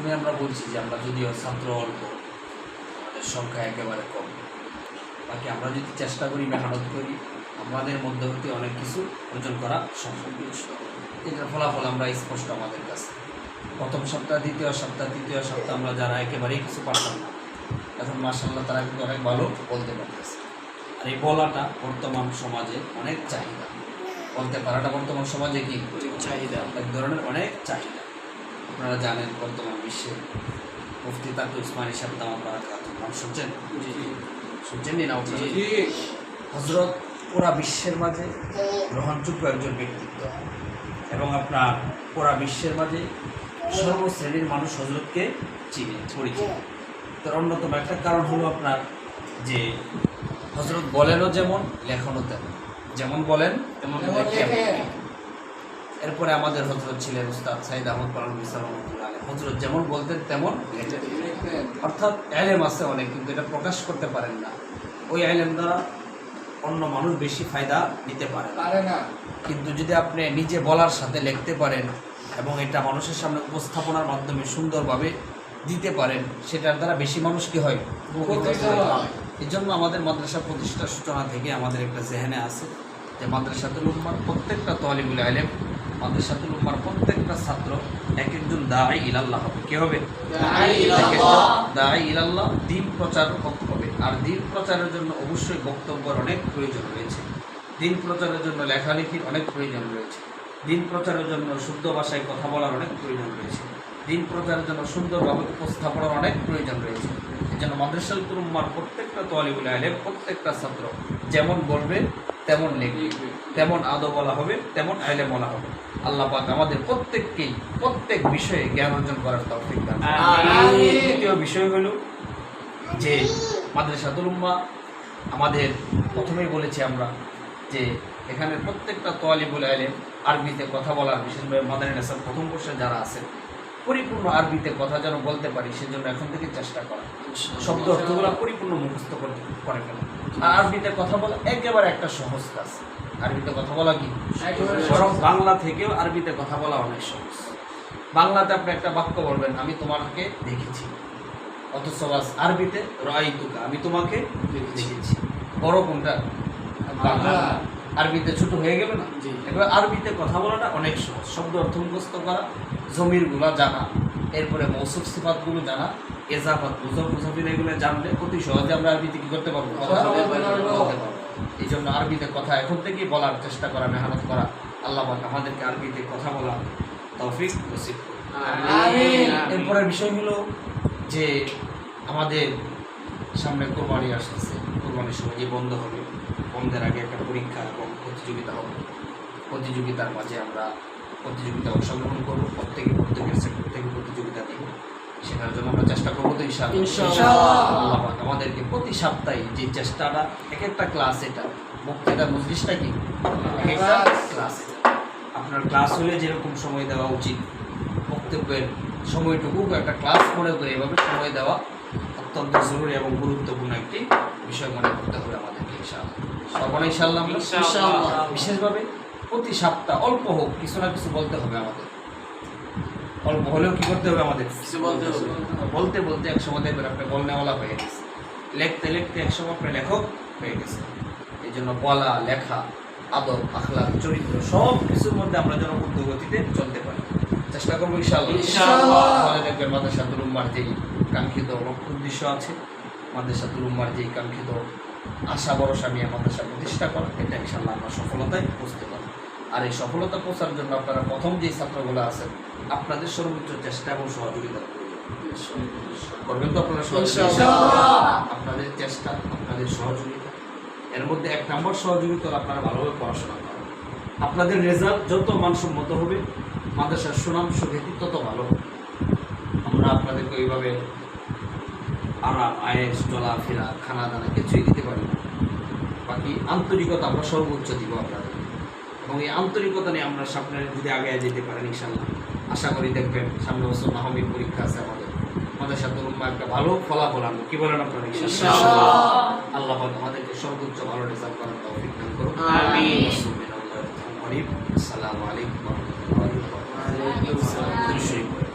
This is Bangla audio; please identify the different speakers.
Speaker 1: প্রথমে আমরা বলছি যে আমরা যদিও ছাত্র অল্প আমাদের সংখ্যা একেবারে কম। বাকি আমরা যদি চেষ্টা করি মেহনত করি আমাদের মধ্যে হতে অনেক কিছু অর্জন করা সম্ভব এটার ফলাফল আমরা স্পষ্ট আমাদের কাছে। প্রথম সপ্তাহ দ্বিতীয় সপ্তাহ তৃতীয় সপ্তাহ আমরা যারা একেবারেই কিছু পারতাম না এখন মার্শাল্লাহ তারা কিন্তু অনেক ভালো বলতে পারতেছে। আর এই বলাটা বর্তমান সমাজে অনেক চাহিদা। বলতে পারাটা বর্তমান সমাজে কি?
Speaker 2: চাহিদা।
Speaker 1: এক ধরনের অনেক চাহিদা। আপনারা জানেন বর্তমান বিশ্বে মুফতি তাকে উসমানী সাহেব দামা পারা নাম শুনছেন? শুনছেন নি না হজরত পুরা বিশ্বের মাঝে গ্রহণযোগ্য একজন ব্যক্তিত্ব। এবং আপনার পুরা বিশ্বের মাঝে সর্বশ্রেণীর মানুষ হজরতকে চিনে পরিচিত। তার অন্যতম একটা কারণ হলো আপনার যে হজরত বলেনও যেমন লেখনও তেমন। যেমন বলেন তেমন। এরপরে আমাদের হজরত ছিলেন উস্তাদ সাইদ আহমদ পালন ইসলাম হজরত যেমন বলতেন তেমন অর্থাৎ এলেম আছে অনেক কিন্তু এটা প্রকাশ করতে পারেন না। ওই এলেম দ্বারা অন্য মানুষ বেশি ফায়দা নিতে পারে না।
Speaker 2: পারে না।
Speaker 1: কিন্তু যদি আপনি নিজে বলার সাথে লিখতে পারেন এবং এটা মানুষের সামনে উপস্থাপনার মাধ্যমে সুন্দরভাবে দিতে পারেন সেটার দ্বারা বেশি মানুষ কি হয়। এই জন্য আমাদের মাদ্রাসা প্রতিষ্ঠার সূচনা থেকে আমাদের একটা জেহেনে আছে যে মাদ্রাসাতুল উম্মার প্রত্যেকটা তলিবুল আলেম মাদ্রাসাতুল উম্মার প্রত্যেকটা ছাত্র এক একজন দায় ইলাল্লাহ হবে। কে হবে? দায় ইলাল্লাহ। দিন প্রচার হবে। আর দিন প্রচারের জন্য অবশ্যই বক্তব্যের অনেক প্রয়োজন রয়েছে। দিন প্রচারের জন্য লেখালেখির অনেক প্রয়োজন রয়েছে। দিন প্রচারের জন্য শুদ্ধ ভাষায় কথা বলার অনেক প্রয়োজন রয়েছে। দিন প্রচারের জন্য সুন্দরভাবে উপস্থাপনার অনেক প্রয়োজন রয়েছে। এই জন্য মাদ্রাসাল তুরুম্মার প্রত্যেকটা তোয়ালিবুল আলেম প্রত্যেকটা ছাত্র যেমন বলবে তেমন লিখবে তেমন আদো বলা হবে তেমন আইলে বলা হবে। আল্লাহ পাক আমাদের প্রত্যেককেই প্রত্যেক বিষয়ে জ্ঞান অর্জন করার তৌফিক দান
Speaker 2: আমিন।
Speaker 1: দ্বিতীয় বিষয় হলো যে মাদ্রাসাতুল উম্মা আমাদের প্রথমেই বলেছি আমরা যে এখানে প্রত্যেকটা তোয়ালিবুল আলেম আরবিতে কথা বলার বিশেষভাবে মাদানী নেসার প্রথম বর্ষে যারা আছেন পরিপূর্ণ আরবিতে কথা যেন বলতে পারি সেজন্য এখন থেকে চেষ্টা করা। শব্দ অর্থগুলো পরিপূর্ণ মুখস্থ করতে করে ফেলা। আর আরবিতে কথা বলা একেবারে একটা সহজ কাজ। আরবিতে কথা বলা কি? বরং বাংলা থেকেও আরবিতে কথা বলা অনেক সহজ। বাংলাতে আপনি একটা বাক্য বলবেন আমি তোমাকে দেখেছি। অথচ আরবিতে রয় তুকা আমি তোমাকে দেখেছি। বড় কোনটা? বাংলা। আরবিতে ছোট হয়ে গেল না? এবার আরবিতে কথা বলাটা অনেক সহজ। শব্দ অর্থ মুখস্থ করা জমিরগুলো জানা এরপরে মৌসুফ সিফাতগুলো জানা এজাফাত মুজব মুজাফির এগুলো জানলে অতি সহজে আমরা আরবিতে কি করতে। পারব। এই জন্য আরবিতে কথা এখন থেকেই বলার চেষ্টা করা মেহনত করা। আল্লাহ আমাদেরকে আরবিতে কথা বলা তৌফিক নসিব এরপরের বিষয় হলো যে আমাদের সামনে কোরবানি আসতেছে। কোরবানির সময় যে বন্ধ হবে বন্ধের আগে একটা পরীক্ষা এবং প্রতিযোগিতা হবে। প্রতিযোগিতার মাঝে আমরা প্রতিযোগিতা অংশগ্রহণ করব। প্রত্যেকে প্রত্যেকের সেক্টর থেকে প্রতিযোগিতা দিব সেটার জন্য আমরা চেষ্টা করব তো ইনশাআল্লাহ। আমাদেরকে প্রতি সপ্তাহে যে চেষ্টাটা এক একটা ক্লাস এটা বক্তৃতার মজলিসটা কি? ক্লাস। আপনার ক্লাস হলে যেরকম সময় দেওয়া উচিত বক্তব্যের সময়টুকু একটা ক্লাস মনে করে এভাবে সময় দেওয়া অত্যন্ত জরুরি এবং গুরুত্বপূর্ণ একটি বিষয় মনে করতে হবে আমাদেরকে ইনশাআল্লাহ। সর্বনা ইনশাআল্লাহ। বিশেষভাবে প্রতি সপ্তাহ অল্প হোক কিছু না কিছু বলতে হবে আমাদের। অল্প হলেও কি করতে হবে আমাদের?
Speaker 2: কিছু বলতে হবে।
Speaker 1: বলতে বলতে এক সময় দেখবেন আপনি বলনেওয়ালা হয়ে গেছে। লিখতে লিখতে এক সময় আপনি লেখক হয়ে গেছে। এই জন্য বলা লেখা আদব আখলাক চরিত্র সব কিছুর মধ্যে আমরা যেন ঊর্ধ্বগতিতে চলতে পারি। চেষ্টা করব ইনশাআল্লাহ।
Speaker 2: ইনশাআল্লাহ।
Speaker 1: তাহলে দেখবেন মাদ্রাসাতুল উম্মার যেই কাঙ্ক্ষিত লক্ষ্য উদ্দেশ্য আছে মাদ্রাসাতুল উম্মার যেই কাঙ্ক্ষিত আশা ভরসা নিয়ে মাদ্রাসা প্রতিষ্ঠা করা এটা ইনশাআল্লাহ আমরা সফলতায় পৌঁছতে পারব। আর এই সফলতা পৌঁছার জন্য আপনারা প্রথম যেই ছাত্রগুলো আছেন আপনাদের সর্বোচ্চ চেষ্টা এবং সহযোগিতা করবেন করবেন তো আপনারা সহযোগিতা? আপনাদের চেষ্টা আপনাদের সহযোগিতা। এর মধ্যে এক নম্বর সহযোগিতা আপনারা ভালোভাবে পড়াশোনা করেন। আপনাদের রেজাল্ট যত মানসম্মত হবে মাদ্রাসার সুনাম সুখ্যাতি তত ভালো হবে। আমরা আপনাদেরকে ওইভাবে আরাম আয়েস চলাফেরা খানা দানা কিছুই দিতে পারি না। বাকি আন্তরিকতা আমরা সর্বোচ্চ দিব আপনাদের। এবং এই আন্তরিকতা নিয়ে আমরা সামনের যদি আগে যেতে পারেন ইনশাল্লাহ আশা করি দেখবেন সামনে বছর মাহমিদ পরীক্ষা আছে আমাদের। আমাদের সাথে একটা ভালো ফলাফল আনব। কি বলেন আপনারা। আল্লাহ আমাদেরকে সর্বোচ্চ ভালো রেজাল্ট করার তৌফিক দান করুন
Speaker 2: আমিন।
Speaker 1: আসসালামু আলাইকুম ওয়া রাহমাতুল্লাহি ওয়া বারাকাতুহু।